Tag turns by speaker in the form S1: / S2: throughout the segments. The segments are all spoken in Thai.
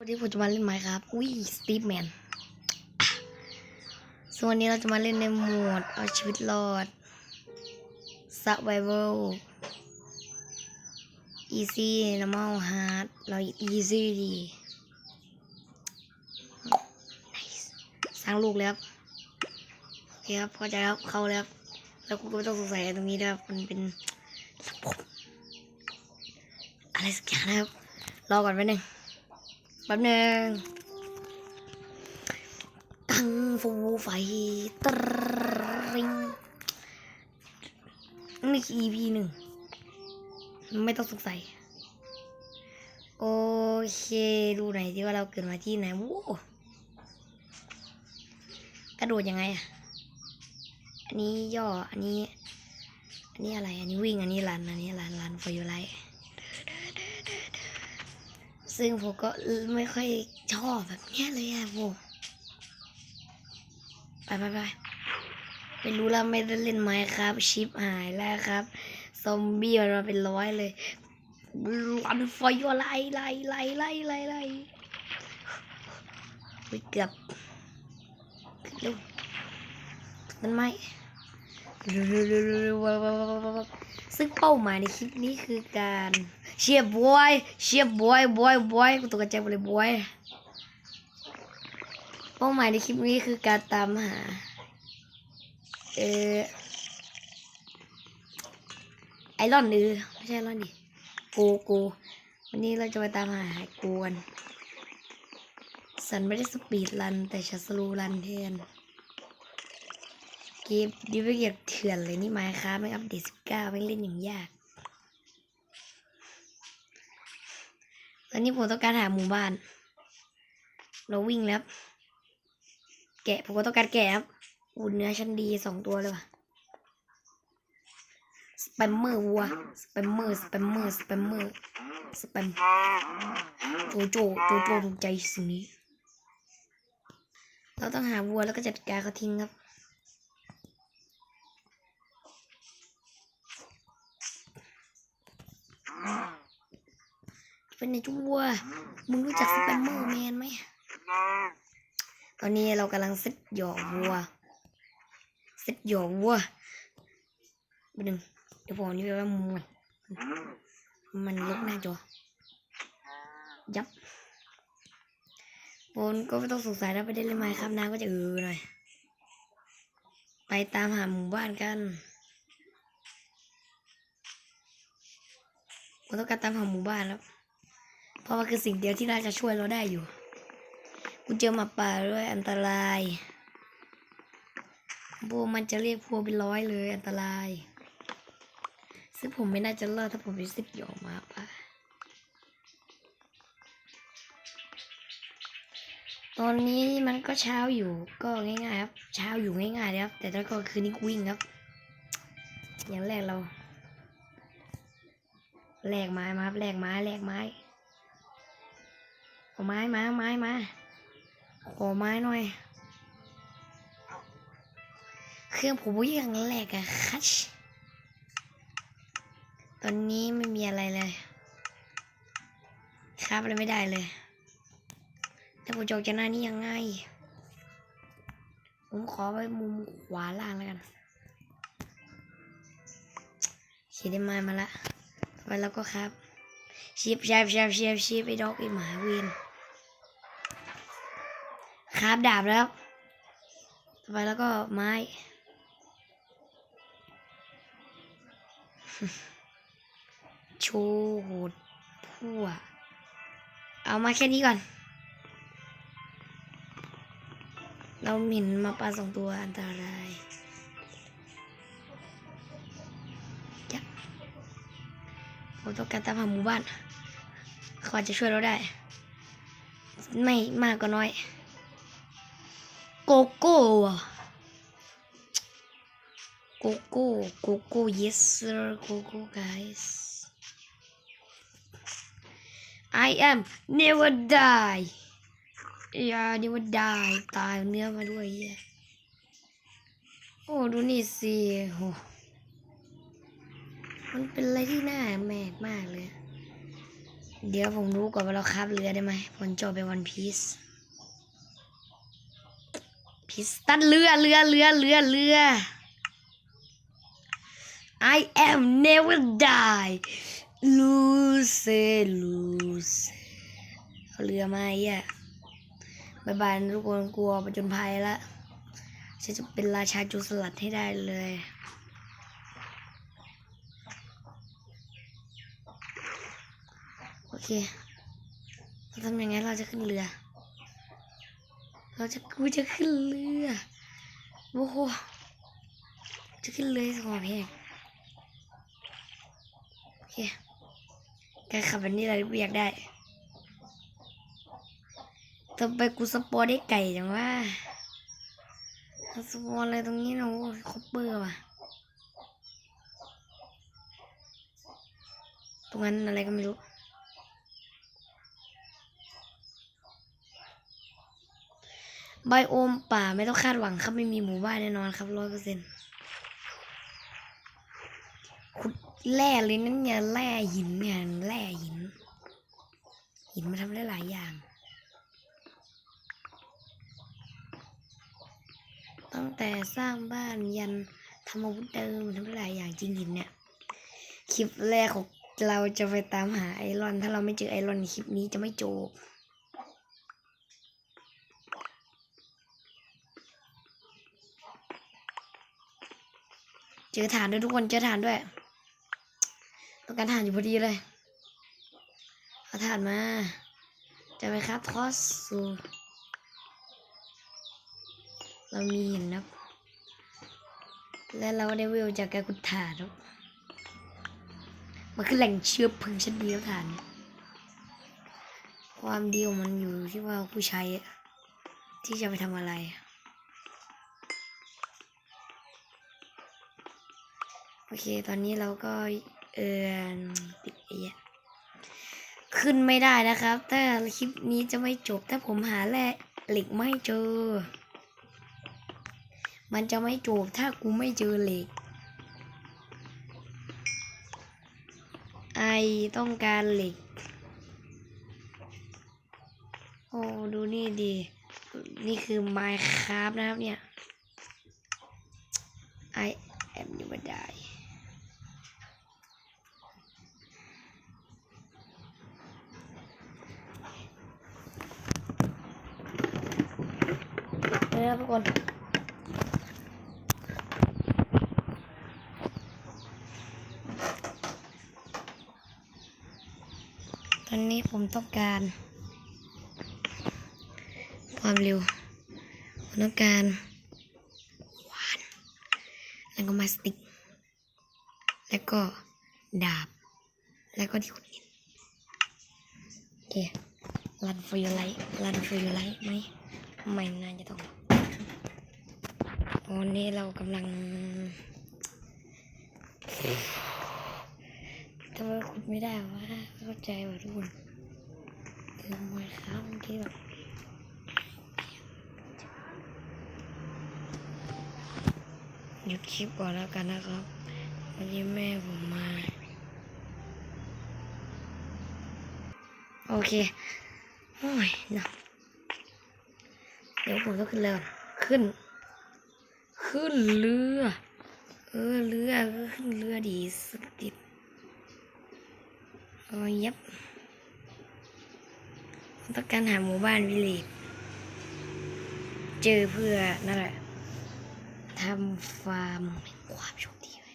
S1: วันนี้ผมจะมาเล่นไมค์ครับอุ้ยสตีฟแมนส่วนนี้เราจะมาเล่นในโหมด เอาชีวิตรอด survival easy normal hard เรา easy ดี nice สร้างลูกแล้วโอเคครับพอใจครับเข้าแล้ว แล้วคุณก็ไม่ต้องสงสัยตรงนี้นะครับมันเป็นระบบอะไรสักอย่างนะครับ รอก่อนแป๊บนึง แป๊บนึงกังฟูไฟตริงนี่คือ EP หนึ่ง ไม่ต้องสงสัย โอเค ดูหน่อยที่ว่าเราเกิดมาที่ไหนวู้กระโดดยังไงอะ อันนี้ย่อ อันนี้ อันนี้อะไร อันนี้วิ่ง อันนี้รัน อันนี้รันรันไฟอยู่ไล ซึ่งผมก็ไม่ค่อยชอบแบบนี้เลยอะผมไปไปไปไปรู้แล้วไม่ได้เล่นไหมครับ ชิปหายแล้วครับ ซอมบี้มาเป็นร้อยเลยรันไฟอะไรไรไรไรไรไรเกือบดูมันไหมซึ่งเป้าหมายในคลิปนี้คือการ เชียร์บอยเชียร์บอยบอยบอยกูตกใจหมดเลยบอยเป้าหมายในคลิปนี้คือการตามหา เออไอรอนหรือไม่ใช่ไอรอนดิกโกวันนี้เราจะไปตามหาไอกกันสันไม่ได้สปีดรัน แต่ฉันสลว์รันแทนเกมดิวเกียเถื่อนเลยนี่ไมค์ครับไม่อัปเดตสิบเก้าไม่เล่นอย่างยาก อนนี้ผมต้องการหาหมู่บ้าน เราวิ่งแล้ว แกะผมก็ต้องการแกะครับอุ่นเนื้อชั้นดีสองตัวเลยว่ะสแปมเมอร์วัวสแปมเมอร์สแปมเมอร์สแปมเมอร์สแปมโจโจโจโจถูกใจสิ่งนี้ เราต้องหาวัวแล้วก็จัดการเขาทิ้งครับ เป็นในจุวัว มึงรู้จักสแปมเมอร์แมนไหม ตอนนี้เรากำลังเซตหยอกวัว เซตหยอกวัวไปหนึ่งเดี๋ยวผมนี่ไปว่ามันมันลุกหน้าจอ ยับโอนก็ไม่ต้องสงสัยนะไปได้เลยไหมครับน้ำก็จะเออหน่อย ไปตามหาหมู่บ้านกันผมต้องการตามหาหมู่บ้านแล้ว ราะว่าคือสิ่งเดียวที่น่าจะช่วยเราได้อยู่กูเจอหมาป่าด้วยอันตรายพวกมันจะเรียกพวกเป็นร้อยเลยอันตราย ซึ่งผมไม่น่าจะรอดถ้าผมเป็นสิบหยอกมาป่าตอนนี้มันก็เช้าอยู่ก็ง่ายๆครับ เช้าอยู่ง่ายๆเลยครับ แต่ตอนก็คืนนี้วิ่งครับ อย่างแรกเราแลกไม้มาครับแลกไม้แลกไม้ เอาไม้มาไม้มาขอไม้หน่อย เครื่องผมอย่างแรกอะคัชตอนนี้ไม่มีอะไรเลยครับอะไรไม่ได้เลยแต่ผมจะออกจากหน้านี้ยังไง ผมขอไปมุมขวาล่างแล้วกันเขียนได้ไม้มาละไปแล้วก็ครับชีบชีบชีบชีบชีบไอ้ดอกไอ้หมาเวน ครับดาบแล้วต่อไปแล้วก็ไม้ โชว์โหดพั่วเอามาแค่นี้ก่อน เราเห็นมาปลาสองตัวอันตรายยักผมต้องการตามหาหมู่บ้านเขาอาจจะช่วยเราได้ ไม่มากก็น้อย โกโก้อะโกโก้โกโก้ yes sir โกโก้ guys I am never die อย่า never die ตายเนื้อมาด้วยเหี้ยโอ้ดูนี่สิโหมันเป็นอะไรที่น่าแมกมากเลย เดี๋ยวผมรู้ก่อนว่าเราคาบเรือได้ไหมผมจะเอาไปวันพีซ พิสตันเรือเรือเรือเรือเรือ I am never die lose lose เอาเรือมาไอ้อะบายบายนทุกคนกลัวประจนภัยละฉันจะเป็นราชาจูสลัดให้ได้เลยโอเคเราทำยังไงเราจะขึ้นเรือ เราจะกูจะขึ้นเรือโอ้โหจะขึ้นเรือสองเพลงโอเคการขับแบบนี้เราเรียกได้ต่อไปกูสปอร์ได้ไก่จังว่าสปอร์อะไรตรงนี้นะโอ้คอปเปอร์ว่ะตรงนั้นอะไรก็ไม่รู้ ไบโอมป่าไม่ต้องคาดหวังครับไม่มีหมู่บ้านแน่นอนครับร้อยเปอร์เซ็นต์ขุดแร่เลยนั่นเนี่ยแร่หินเนี่ยแร่หิน หินมาทำได้หลายอย่างตั้งแต่สร้างบ้านยันทำอาวุธเดิมทำได้หลายอย่างจริงหินเนี่ยคลิปแรกของเราจะไปตามหาไอรอน ถ้าเราไม่เจอไอรอนคลิปนี้จะไม่จบ อฐานด้วยทุกคนเจอฐานด้วยต้องการฐานอยู่พอดีเลยเอาฐานมาจะไปครับทอสซูเรามีหินนะและเราได้วิวจากการขุดฐานครับมันคือแหล่งเชื้อเพลิงชั้นดีแล้วฐานเนี่ยความดีของมันอยู่ที่ว่าผู้ใช้ที่จะไปทำอะไร โอเค ตอนนี้เราก็เออติดเอียขึ้นไม่ได้นะครับ ถ้าคลิปนี้จะไม่จบ ถ้าผมหาแร่เหล็กไม่เจอ มันจะไม่จบถ้ากูไม่เจอเหล็ก ไอต้องการเหล็ก โอ้ดูนี่ดี นี่คือ Minecraft นะครับเนี่ย I am never die เลยนะ ทุกคน ตอนนี้ผมต้องการ ความเร็วผมต้องการวานแล้วก็มาสติก แล้วก็ดาบ แล้วก็ที่ขุดหินโอเครัน for your life รัน for your life ไหมไม่น่าจะต้อง ตอนนี้เรากำลังทำไมขุดไม่ได้วะเข้าใจว่ะทุกคนคือมาครับทีแบบหยุดคลิปก่อนแล้วกันนะครับ วันนี้แม่ผมมา โอเค โอ้ยนะเดี๋ยวผมต้องขึ้นเรือก่อนขึ้น ขึ้นเรือ เออเรือก็ขึ้นเรือดีสุดติดโอ้ยยับต้องการหาหมู่บ้านวิลเลจเจอเพื่อนั่นแหละทำฟาร์มแห่งความโชคดีไว้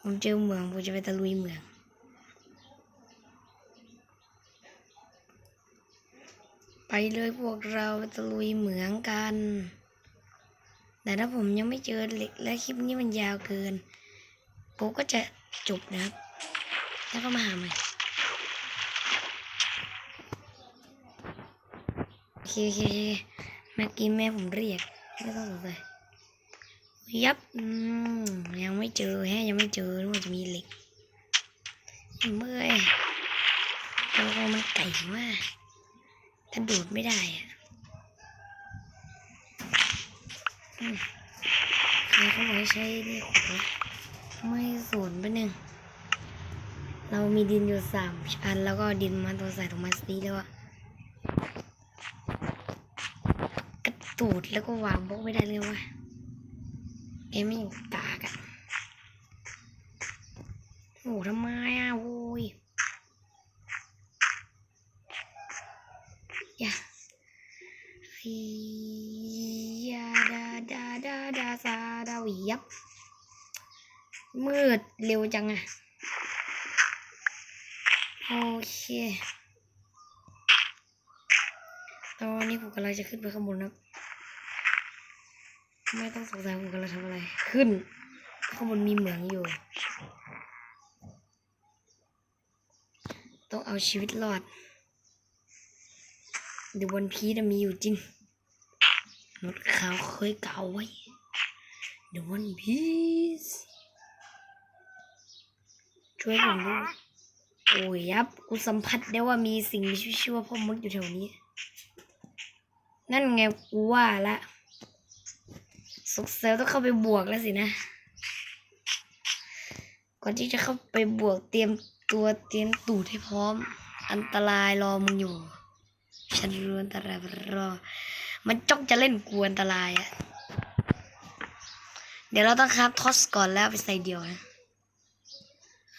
S1: ผมเจอเมืองผมจะไปตะลุยเมือง ไป เลยพวกเราตะลุยเหมืองกัน แต่ถ้าผมยังไม่เจอเหล็กและคลิปนี้มันยาวเกิน ผมก็จะจบนะครับ แล้วก็มาหาใหม่โอเคโอเคเมื่อกี้แม่ผมเรียก ไม่ต้องสงสัยยับยังไม่เจอแฮะยังไม่เจอว่าจะมีเหล็กเมื่อยตัวมันไก่มาก กระโดดไม่ได้อะอืมใครเขาบอกให้ใช้นี่ขุดวไม่สนไปหนึ่ง เรามีดินอยู่สามอันแล้วก็ดินมาตัวใส่ตรงมาสตีแล้วอะกระตูดแล้วก็วางบล็อกไม่ได้เลยวะเอ็มยังกากอะโอ้ทำไมอะโว้ย ย่าฮียาดาดาดาดาซาดาวิยับ มืดเร็วจังอะโอเค ตอนนี้ผมกำลังจะขึ้นไปข้างบนนะไม่ต้องสงสัยผมกำลังทำอะไร ขึ้น ข้างบนมีเหมืองอยู่ ต้องเอาชีวิตรอด เดี๋ยวบนพีจะมีอยู่จริงนดขาวเคยเก่าไว้เดี๋ยววันพีซช่วยผมด้วยโอ้ยยับ กูสัมผัสได้ว่ามีสิ่งมีชีวิตชื่อว่าพ่อมดอยู่แถวนี้ นั่นไงกูว่าละสุกเซลต้องเข้าไปบวกแล้วสินะ ก่อนที่จะเข้าไปบวกเตรียมตัวเตรียมตูดให้พร้อม อันตรายรอมึงอยู่ ฉันรู้อันตรายรอมันจ้องจะเล่นกวนอันตรายอะเดี๋ยวเราต้องครับทอสก่อนแล้วไปใส่เดียวนะ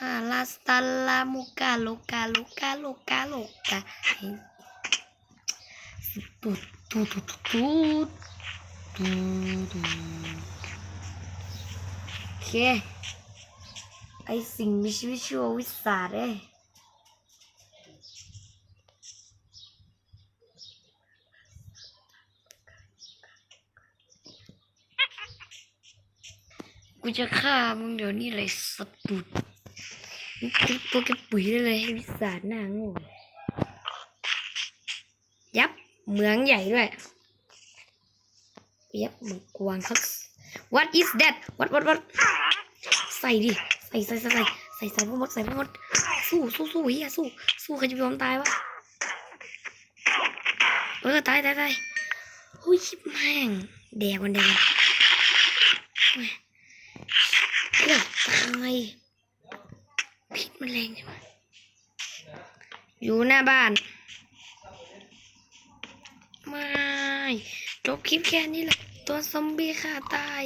S1: อาลาสตาลามุกาโลกาโลกาโลกาโลกาตูดตูดตูดตูดตูดตูดโอเคไอสิ่งมีชีวิตชื่ว่าวิสาเอ้ กูจะฆ่ามึงเดี๋ยวนี้เลยสตุดมึงเป็นตัวแกปุ๋ยได้เลยให้วิสาหน้าโง่ยับเหมืองใหญ่ด้วยยับเหมืองกวางครับ What is that What What What ใส่ดิใส่ใส่ใส่ใส่ใส่ใส่พวกมดใส่พวกมดสู้สู้สู้เฮียสู้สู้ใครจะยอมตายวะเออตายตายตายโอ้ยชิบแม่งแดกมันแดกมันเฮ้ย ตายพิษมันแรงใช่ไหมอยู่หน้าบ้าน ไม่ จบคลิปแค่นี้แหละ ตัวซอมบี้ฆ่าตาย